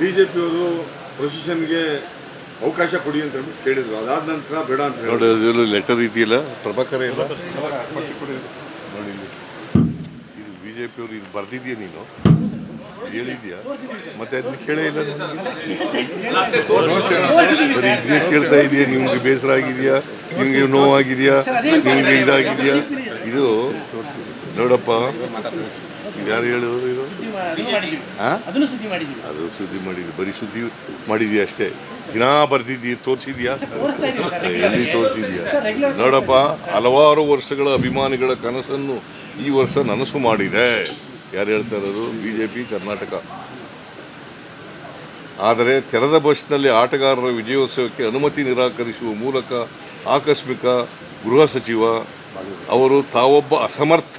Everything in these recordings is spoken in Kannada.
ಬಿಜೆಪಿಯವರು ಪ್ರೊಸಿಷನ್ಗೆ ಅವಕಾಶ ಕೊಡಿ ಅಂತ ಹೇಳಿದ್ರು ಕೇಳಿದ್ರು. ಅದಾದ ನಂತರ ಬೇಡ ಅಂತ ಹೇಳಿ ನೋಡಿ ಲೆಟರ್ ಇದೆಯಲ್ಲ? ಪ್ರಭಾಕರ ಇಲ್ಲ? ನೋಡಿ ಇದು ಬಿ ಜೆ ಪಿಯವರು ಇದು ಬರ್ದಿದ್ಯಾ ನೀನು? ಹೇಳಿದ್ಯಾ? ಮತ್ತೆ ಅದನ್ನ ಕೇಳೇ ಇಲ್ಲ ನೀನು. ಬರೀ ಇದನ್ನೇ ಕೇಳ್ತಾ ಇದೆಯಾ? ನಿಮ್ಗೆ ಬೇಸರ ಆಗಿದೆಯಾ? ನಿಮ್ಗೆ ನೋವಾಗಿದೆಯಾ? ನಿಮ್ಗೆ ಇದಾಗಿದೆಯಾ? ಇದು ನೋಡಪ್ಪ. ಯಾರು ಹೇಳಿದ್ರು ಇದು? ಅದು ಸುದ್ದಿ ಮಾಡಿದ್ವಿ ಬರೀ ಸುದ್ದಿ ಮಾಡಿದ್ಯಾ ಅಷ್ಟೇ? ದಿನ ಬರ್ದಿದ್ದೀಯ ತೋರಿಸಿದ್ಯಾ ಎಲ್ಲಿ ತೋರಿಸಿದ್ಯಾ ನೋಡಪ್ಪ ಹಲವಾರು ವರ್ಷಗಳ ಅಭಿಮಾನಿಗಳ ಕನಸನ್ನು ಈ ವರ್ಷ ನನಸು ಮಾಡಿದೆ. ಯಾರು ಹೇಳ್ತಾ ಇರೋದು? ಬಿಜೆಪಿ ಕರ್ನಾಟಕ. ಆದರೆ ತೆರೆದ ಬಸ್ನಲ್ಲಿ ಆಟಗಾರರ ವಿಜಯೋತ್ಸವಕ್ಕೆ ಅನುಮತಿ ನಿರಾಕರಿಸುವ ಮೂಲಕ ಆಕಸ್ಮಿಕ ಗೃಹ ಸಚಿವ ಅವರು ತಾವೊಬ್ಬ ಅಸಮರ್ಥ.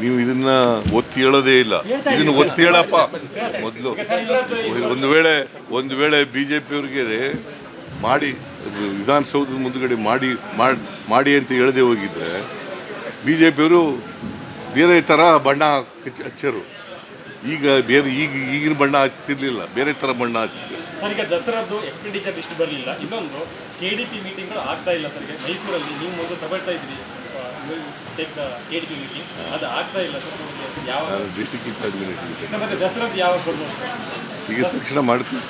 ನೀವು ಇದನ್ನ ಒತ್ತಿ ಹೇಳೋದೇ ಇಲ್ಲ. ಇದನ್ನ ಒತ್ತಿ ಹೇಳಪ್ಪ. ಮೊದಲು. ಒಂದು ವೇಳೆ ಒಂದು ವೇಳೆ ಬಿ ಜೆ ಪಿಯವ್ರಿಗೆ ಮಾಡಿ ವಿಧಾನಸೌಧದ ಮುಂದುಗಡೆ ಮಾಡಿ ಮಾಡ್- ಮಾಡಿ ಅಂತ ಹೇಳದೆ ಹೋಗಿದ್ರೆ ಪಿಯವರು ಬೇರೆ ಥರ ಬಣ್ಣ ಹಚ್ಚ- ಹಚ್ಚರು. ಈಗ ಬೇರೆ ಈಗ ಈಗಿನ ಬಣ್ಣ ಹಚ್ತಿರ್ಲಿಲ್ಲ. ಬೇರೆ ಥರ ಬಣ್ಣ ಹಚ್ಚಿದ್ರು ಸರ್ ಈಗ ದಸರಾದ್ದು ಎಕ್ಸ್ಪೆಂಡಿಚರ್ ಲಿಸ್ಟ್ ಬರಲಿಲ್ಲ. ಇನ್ನೊಂದು ಕೆ ಡಿ ಪಿ ಮೀಟಿಂಗ್ಗಳು ಆಗ್ತಾ ಇಲ್ಲ ಸರ್ ಈಗ ಮೈಸೂರಲ್ಲಿ ನೀವು ಮೊದಲು ತಗೊಳ್ತಾ ಇದ್ರಿ take the K D P meeting ಅದು ಆಗ್ತಾ ಇಲ್ಲ. ಸರ್ ಯಾವ ಡಿಸ್ಟ್ರಿಕ್ಟ್ ಅಡ್ಮಿನಿಸ್ಟ್ರೇಷನ್ ಸರ್, ಮತ್ತೆ ದಸರಾದ್ದು ಯಾವಾಗ ಬರ್ಬೋದು? ಸರ್ ಈಗ ತಕ್ಷಣ ಮಾಡ್ತೀವಿ.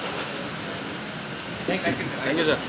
Thank you sir